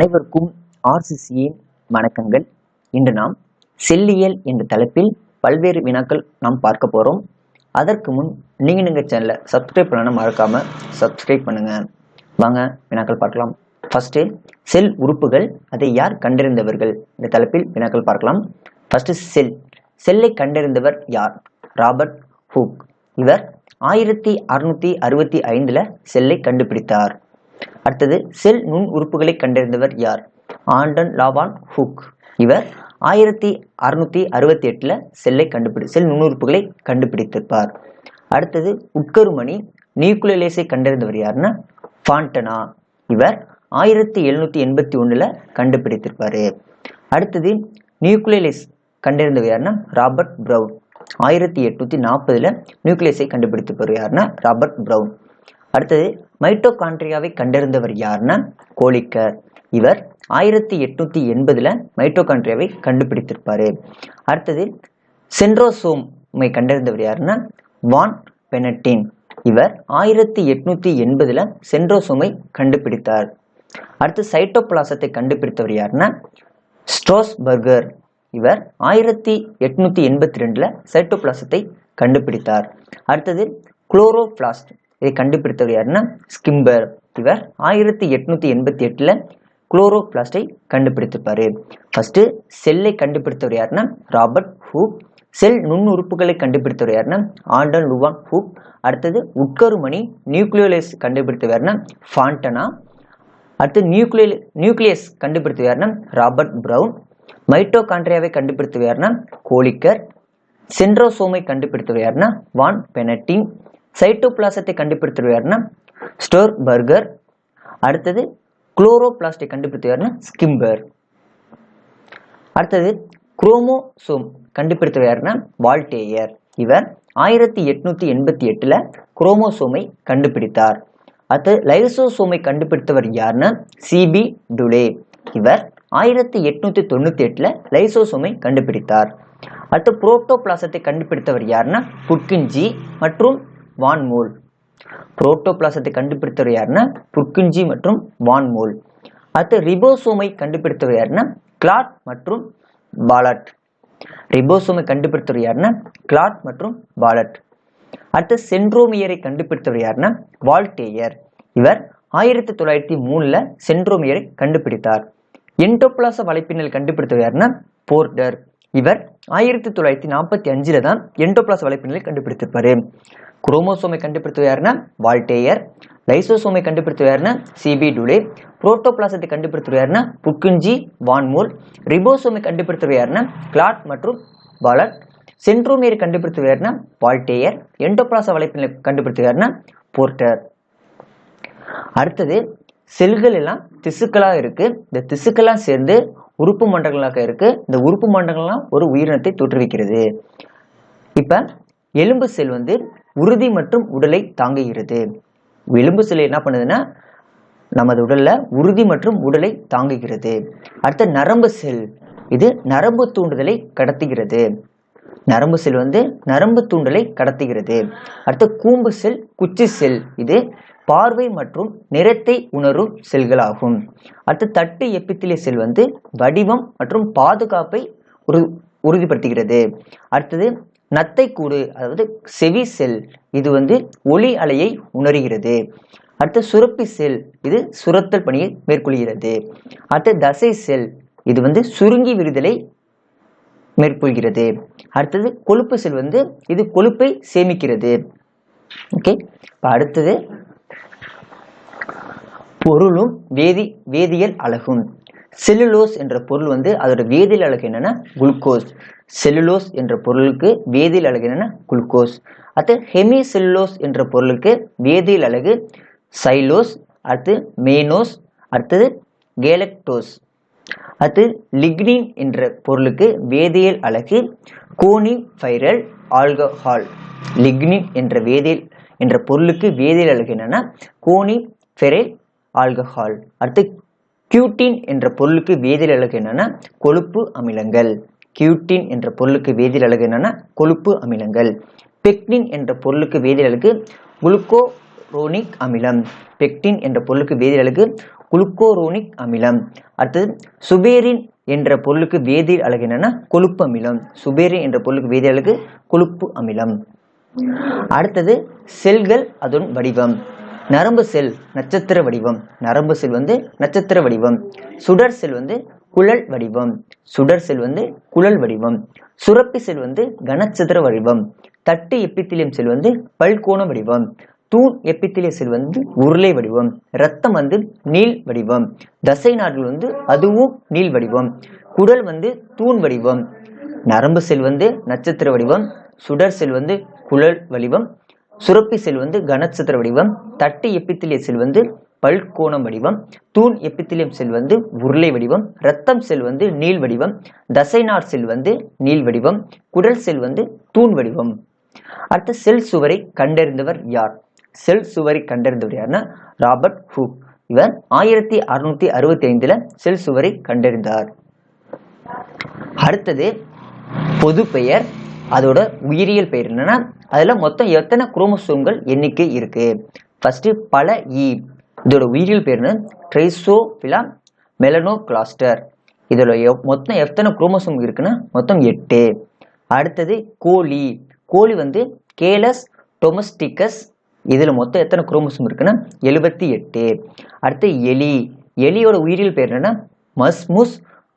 அனைவருக்கும் ஆர்சிசியின் வணக்கங்கள். இன்று நாம் செல்லியல் என்ற தலைப்பில் பல்வேறு வினாக்கள் நாம் பார்க்க போகிறோம் அதற்கு முன் நீங்கள் எங்கள் சேனலை சப்ஸ்கிரைப் பண்ணணும் மறக்காமல் சப்ஸ்கிரைப் பண்ணுங்க. வாங்க வினாக்கள் பார்க்கலாம். ஃபஸ்ட்டு செல் உறுப்புகள் அதை யார் கண்டறிந்தவர்கள்? இந்த தலைப்பில் வினாக்கள் பார்க்கலாம். First cell. செல்லை கண்டறிந்தவர் யார்? Robert Hooke. இவர் ஆயிரத்தி அறுநூத்தி அறுபத்தி ஐந்தில் செல்லை கண்டுபிடித்தார். அடுத்தது செல் நுண் உறுப்புகளை கண்டறிந்தவர் யார்? Anton Leeuwenhoek. இவர் ஆயிரத்தி அறுநூத்தி அறுபத்தி எட்டுல செல்லை கண்டுபிடி செல் நுண்ணுறுப்புகளை கண்டுபிடித்திருப்பார். அடுத்தது உட்கருமணி நியூக்ளியலேஸை கண்டறிந்தவர் யாருன்னா ஃபாண்டனா. இவர் ஆயிரத்தி எழுநூத்தி எண்பத்தி ஒண்ணுல கண்டுபிடித்திருப்பாரு. அடுத்தது நியூக்ளியலேஸ் கண்டறிந்தவர் யாருன்னா ராபர்ட் பிரவுன் ஆயிரத்தி எட்நூத்தி நாற்பதுல நியூக்ளியஸை கண்டுபிடித்திருப்பார் யாருன்னா ராபர்ட் ப்ரவுன் அடுத்தது மைட்டோகாண்ட்ரியாவை கண்டறிந்தவர் யாருன்னா கோலிக்கர் இவர் ஆயிரத்தி எட்நூத்தி எண்பதுல மைட்டோகாண்ட்ரியாவை கண்டுபிடித்திருப்பாரு. அடுத்தது சென்ட்ரோசோமை கண்டறிந்தவர் யாருன்னா வான் பெனட்டின். இவர் ஆயிரத்தி எட்நூத்தி எண்பதுல சென்ட்ரோசோமை கண்டுபிடித்தார். அடுத்து சைட்டோபிளாசத்தை கண்டுபிடித்தவர் யாருன்னா ஸ்ட்ரோஸ்பர்கர். இவர் ஆயிரத்தி எட்நூத்தி எண்பத்தி ரெண்டுல சைட்டோபிளாசத்தை கண்டுபிடித்தார். அடுத்தது குளோரோபிளாஸ்ட். இதை கண்டுபிடித்தவர் யாருன்னா ஸ்கிம்பர். இவர் ஆயிரத்தி எட்நூற்றி எண்பத்தி எட்டுல குளோரோபிளாஸ்டை கண்டுபிடித்திருப்பார். ஃபஸ்ட்டு செல்லை கண்டுபிடித்தவர் யாருன்னா ராபர்ட் ஹூப். செல் நுண்ணுறுப்புகளை கண்டுபிடித்தவர் யாருன்னா ஆண்டன் லுவான் ஹூக் அடுத்தது உட்கருமணி நியூக்ளியோலைஸ் கண்டுபிடித்தவர் யாருன்னா ஃபாண்டனா. அடுத்து நியூக்ளியல் நியூக்ளியஸ் கண்டுபிடித்தவர் யாருன்னா ராபர்ட் பிரவுன். மைட்டோகாண்ட்ரியாவை கண்டுபிடித்தவர் யாருன்னா கோலிக்கர். சென்ட்ரோசோமை கண்டுபிடித்தவர் யாருன்னா வான் பெனட்டிங் சைட்டோபிளாசத்தை கண்டுபிடித்தவர் யாருன்னா? ஸ்டோர் பர்கர் அடுத்தது குளோரோபிளாஸ்டை கண்டுபிடித்தவர் யாருன்னா? ஸ்கிம்பர். அடுத்தது குரோமோசோம் கண்டுபிடித்தவர் யாருன்னா? வால்டேயர். இவர் ஆயிரத்தி எட்நூத்தி எண்பத்தி எட்டுல குரோமோசோமை கண்டுபிடித்தார். அடுத்து லைசோசோமை கண்டுபிடித்தவர் யாருன்னா? சிபி டுலே இவர் ஆயிரத்தி எட்நூத்தி தொண்ணூத்தி எட்டுல லைசோசோமை கண்டுபிடித்தார். அடுத்து புரோட்டோபிளாசத்தை கண்டுபிடித்தவர் யாருன்னா? புட்கின்ஜி மற்றும் வான்மோல். புரோட்டோபிளாசத்தை கண்டுபிடித்தவர் யாருன்னா புட்கின்ஜி மற்றும் வான்மோல். அடுத்து ரிபோசோமை கண்டுபிடித்தவர் யாருன்னா கிளாட் மற்றும் பாலட். ரிபோசோமை கண்டுபிடித்தவர் யாருன்னா கிளாட் மற்றும் பாலட். அடுத்து சென்ட்ரோமியரை கண்டுபிடித்தவர் யாருன்னா வால்டேயர். இவர் ஆயிரத்தி தொள்ளாயிரத்தி மூணுல சென்ட்ரோமியரை கண்டுபிடித்தார். என்டோபிளாச வலைப்பின்னல் கண்டுபிடித்தவர் யாருன்னா போர்டர். இவர் ஆயிரத்தி தொள்ளாயிரத்தி நாற்பத்தி அஞ்சில் தான் எண்டோபிளாஸ் வலைப்பின்னலை கண்டுபிடித்திருப்பார். குரோமோசோமை கண்டுபிடித்தவர் யாருன்னா வால்டேயர் லைசோசோமை கண்டுபிடித்தவர் யாருன்னா சிபி டுலே புரோட்டோபிளாசத்தை கண்டுபிடித்தவர் யாருன்னா புக்குஞ்சி வான்மோல் ரிபோசோமை கண்டுபிடித்தவர் யாருன்னா கிளாட் மற்றும் பாலட் சென்ட்ரோமியர் கண்டுபிடித்தவர் யாருன்னா வால்டேயர் எண்டோபிளாச வலைப்பினை கண்டுபிடித்தவர் யாருன்னா போர்ட்டர். அடுத்தது செல்கள் எல்லாம் திசுக்களாக இருக்குது இந்த திசுக்கெல்லாம் சேர்ந்து உறுப்பு மண்டலங்களாக இருக்கு. இந்த உறுப்பு மண்டலங்கள்லாம் ஒரு உயிரினத்தை தோற்றுவிக்கிறது. இப்ப எலும்பு செல் வந்து உறுதி மற்றும் உடலை தாங்குகிறது. எலும்பு செல் என்ன பண்ணுதுன்னா நமது உடல்ல உறுதி மற்றும் உடலை தாங்குகிறது. அடுத்த நரம்பு செல். இது நரம்பு தூண்டுதலை கடத்துகிறது. நரம்பு செல் வந்து நரம்பு தூண்டலை கடத்துகிறது. அடுத்த கூம்பு செல் குச்சி செல். இது பார்வை மற்றும் நிறத்தை உணரும் செல்களாகும். அடுத்து தட்டு எப்பித்திலிய செல் வந்து வடிவம் மற்றும் பாதுகாப்பை உறு உறுதிப்படுத்துகிறது. அடுத்தது நத்தை கூடு அதாவது செவி செல் இது வந்து ஒளி அலையை உணர்கிறது. அடுத்து சுரப்பி செல் இது சுரத்தல் பணியை மேற்கொள்கிறது. அடுத்து தசை செல் இது வந்து சுருங்கி விடுதலை மேற்கொள்கிறது. அடுத்தது கொழுப்பு செல் வந்து இது கொழுப்பை சேமிக்கிறது. ஓகே இப்போ அடுத்தது பொருளும் வேதி வேதியியல் அழகும். செல்லுலோஸ் என்ற பொருள் வந்து அதோட வேதியியல் அழகு என்னென்னா குளுக்கோஸ். செல்லுலோஸ் என்ற பொருளுக்கு வேதியியல் அழகு என்னென்னா குளுக்கோஸ். அடுத்து ஹெமி செல்லுலோஸ் என்ற பொருளுக்கு வேதியியல் அழகு சைலோஸ் அடுத்து மேனோஸ் அடுத்தது கேலக்டோஸ். அடுத்து லிக்னின் என்ற பொருளுக்கு வேதியியல் அழகு கோனிஃபைரல் ஆல்கஹால். லிக்னின் என்ற வேதியியல் என்ற பொருளுக்கு வேதியியல் அழகு என்னன்னா கோனிஃபெரைல் ஆல்கஹால். அடுத்து கியூட்டின் என்ற பொருளுக்கு வேதியியல் அழகு என்னன்னா கொழுப்பு அமிலங்கள். கியூட்டின் என்ற பொருளுக்கு வேதியியல் அழகு என்னன்னா கொழுப்பு அமிலங்கள். பெக்டின் என்ற பொருளுக்கு வேதியியல் அழகு குளுக்கோரோனிக் அமிலம். பெக்டின் என்ற பொருளுக்கு வேதியியல் அழகு குளுக்கோரோனிக் அமிலம். அடுத்தது சுபேரின் என்ற பொருளுக்கு வேதியியல் அழகு என்னன்னா கொழுப்பு அமிலம். சுபேரின் என்ற பொருளுக்கு வேதியியல் அழகு கொழுப்பு அமிலம். அடுத்தது செல்கள் அதன் வடிவம். நரம்பு செல் நட்சத்திர வடிவம். நரம்பு செல் வந்து நட்சத்திர வடிவம். சுடர் செல் வந்து குழல் வடிவம். சுடர் செல் வந்து குழல் வடிவம். சுரப்பி செல் வந்து கனச்சதுர வடிவம். தட்டு எப்பித்திலியம் செல் வந்து பல்கோண வடிவம். தூண் எப்பித்திலிய செல் வந்து உருளை வடிவம். ரத்தம் வந்து நீள் வடிவம். தசை நாடுகள் வந்து அதுவும் நீள் வடிவம். குடல் வந்து தூண் வடிவம். நரம்பு செல் வந்து நட்சத்திர வடிவம். சுடர் செல் வந்து குழல் வடிவம். சுரப்பி செல் வந்து கனச்சத்திர வடிவம் தட்டு எப்பித்திலிய செல் வந்து பல்கோணம் வடிவம் தூண் எப்பித்திலியம் செல் வந்து உருளை வடிவம் ரத்தம் செல் வந்து நீள் வடிவம் தசைநார் செல் வந்து நீள் வடிவம் குடல் செல் வந்து தூண் வடிவம். அடுத்த செல் சுவரை கண்டறிந்தவர் யார்? செல் சுவரை கண்டறிந்தவர் யாருன்னா ராபர்ட் ஹூக். இவர் ஆயிரத்தி அறுநூத்தி அறுபத்தி ஐந்துல செல் சுவரை கண்டறிந்தார். அடுத்தது பொது பெயர் அதோட உயிரியல் பெயர் என்னன்னா அதில் மொத்தம் எத்தனை குரோமோசோம்கள் எண்ணிக்கை இருக்கு? ஃபர்ஸ்ட் பல இ இதோட உயிரியல் பேர் என்ன ட்ரைசோபிலா மெலனோ கிளாஸ்டர் இதோட மொத்தம் எத்தனை குரோமோசோம் இருக்குன்னா மொத்தம் எட்டு. அடுத்தது கோழி. கோழி வந்து கேலஸ் டொமஸ்டிக்கஸ் இதில் மொத்தம் எத்தனை குரோமோசோம் இருக்குன்னா எழுபத்தி எட்டு. அடுத்து எலி. எலியோட உயிரியல் பேர் என்னன்னா மஸ்முஸ்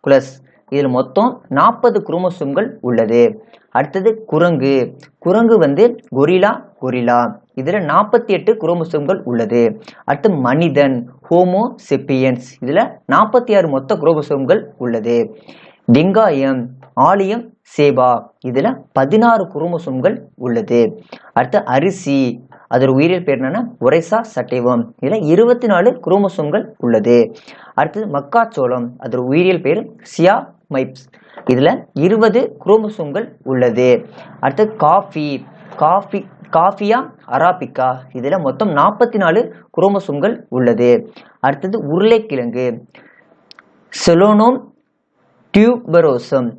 குலஸ் இதில் மொத்தம் நாற்பது குரோமோசோம்கள் உள்ளது. அடுத்தது குரங்கு. குரங்கு வந்து கொரிலா கொரிலா. இதில் நாற்பத்தி எட்டு குரோமோசோம்கள் உள்ளது. அடுத்து மனிதன் ஹோமோ செப்பியன்ஸ். இதில் நாற்பத்தி ஆறு மொத்த குரோமோசோம்கள் உள்ளது. வெங்காயம் ஆலியம் சேபா. இதில் பதினாறு குரோமோசோம்கள் உள்ளது. அடுத்து அரிசி. அதோட உயிரியல் பேர் என்னன்னா ஒரைசா சட்டைவம். இதில் இருபத்தி நாலு குரோமோசோம்கள் உள்ளது. அடுத்தது மக்காச்சோளம். அதோட உயிரியல் பேர் சியா மைப்ஸ் இதுல இருபது குரோமோசோம்கள் உள்ளது. அடுத்து காஃபி. காஃபி காஃபியா? அராபிக்கா. இதுல மொத்தம் நாற்பத்தி நாலு குரோமோசோம்கள் உள்ளது. அடுத்தது உருளைக்கிழங்கு. செலோனோம் டியூபரோசம்.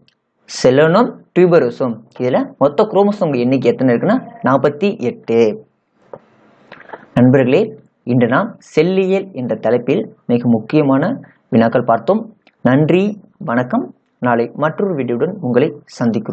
செலோனோம் டியூபரோசம். இதுல மொத்த குரோமோசோம் எண்ணிக்கை எத்தனை இருக்குன்னா? நாற்பத்தி எட்டு. நண்பர்களே இன்று நாம் செல்லியல் என்ற தலைப்பில் மிக முக்கியமான வினாக்கள் பார்த்தோம். நன்றி வணக்கம். நாளை மற்றொரு வீடியோவுடன் உங்களை சந்திக்கிறோம்.